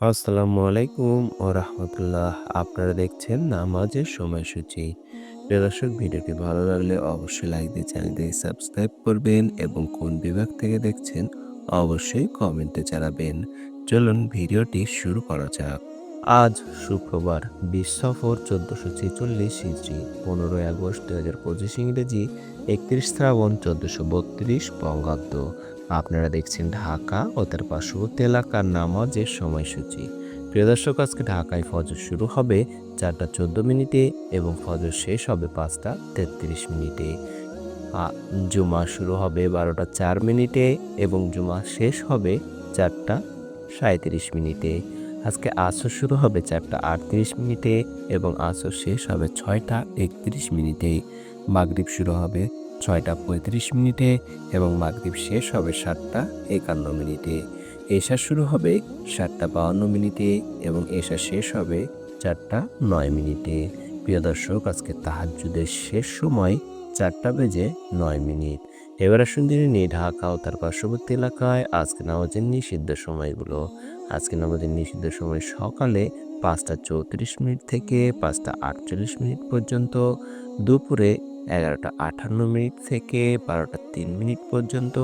আসসালামু আলাইকুম ও রহমতুল্লাহ। আপনারা দেখছেন নামাজের সময়সূচি। প্রদর্শক ভিডিওটি ভালো লাগলে অবশ্যই লাইক দিয়ে চ্যানেলটিকে সাবস্ক্রাইব করবেন এবং কোন বিভাগ থেকে দেখছেন অবশ্যই কমেন্টে জানাবেন। চলুন ভিডিওটি শুরু করা যাক। আজ শুক্রবার বিশ সফর চোদ্দোশো ছেচল্লিশ ইঞ্চি পনেরোই আগস্ট দু হাজার পঁচিশ ইংরেজি, একত্রিশ শ্রাবণ চোদ্দোশো বত্রিশ বঙ্গাব্দ। আপনারা দেখছেন ঢাকা ও তার পার্শ্ববর্তী এলাকার নামাজের সময়সূচি। প্রিয় দর্শক, আজকে ঢাকায় ফজর শুরু হবে চারটা চোদ্দ মিনিটে এবং ফজর শেষ হবে পাঁচটা তেত্রিশ মিনিটে। জুমা শুরু হবে বারোটা চার মিনিটে এবং জুমা শেষ হবে চারটা সাঁত্রিশ মিনিটে। আজকে আসর শুরু হবে চারটা আটত্রিশ মিনিটে এবং আসর শেষ হবে ছয়টা একত্রিশ মিনিটে। মাগরিব শুরু হবে ছয়টা পঁয়ত্রিশ মিনিটে এবং মাগরিব শেষ হবে সাতটা একান্ন মিনিটে। এশা শুরু হবে সাতটা বাউন্ন মিনিটে এবং এশা শেষ হবে চারটা নয় মিনিটে। প্রিয় দর্শক, আজকে তাহাজ্জুদের শেষ সময় চারটা বেজে নয় মিনিট। এবার আসুন দিনে নিয়ে ঢাকা ও তার পার্শ্ববর্তী এলাকায় আজকে নামাজের নিষিদ্ধ সময়গুলো। আজকে নামাজের নিষিদ্ধ সময় সকালে পাঁচটা চৌত্রিশ মিনিট থেকে পাঁচটা আটচল্লিশ মিনিট পর্যন্ত, দুপুরে এগারোটা আটান্ন মিনিট থেকে বারোটা তিন মিনিট পর্যন্ত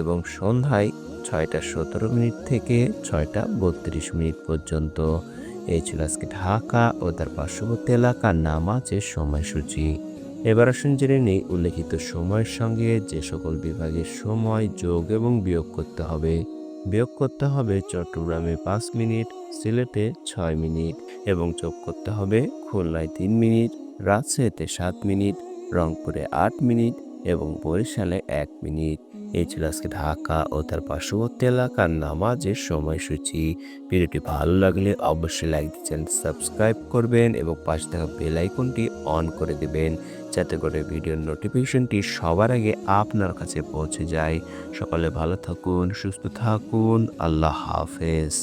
এবং সন্ধ্যায় ছয়টা সতেরো মিনিট থেকে ছয়টা বত্রিশ মিনিট পর্যন্ত। এই ছিল আজকে ঢাকা ও তার পার্শ্ববর্তী এলাকার নামাজের সময়সূচি। এবার আসুন জেনে নেই উল্লেখিত সময়ের সঙ্গে যে সকল বিভাগের সময়, যোগ এবং বিয়োগ করতে হবে। বিয়োগ করতে হবে চট্টগ্রামে পাঁচ মিনিট, সিলেটে ছয় মিনিট এবং যোগ করতে হবে খুলনায় তিন মিনিট, রাজশাহীতে সাত মিনিট, রংপুরে আট মিনিট এবং বরিশালে এক মিনিট। এই ছিল আজকে ঢাকা ও তার পার্শ্ববর্তী এলাকার নামাজের সময়সূচি। ভিডিওটি ভালো লাগলে অবশ্যই লাইক দিচ্ছেন সাবস্ক্রাইব করবেন এবং পাশে থাকা বেল আইকনটি অন করে দেবেন যাতে করে ভিডিওর নোটিফিকেশনটি সবার আগে আপনার কাছে পৌঁছে যায়। সকালে ভালো থাকুন, সুস্থ থাকুন, আল্লাহ হাফেজ।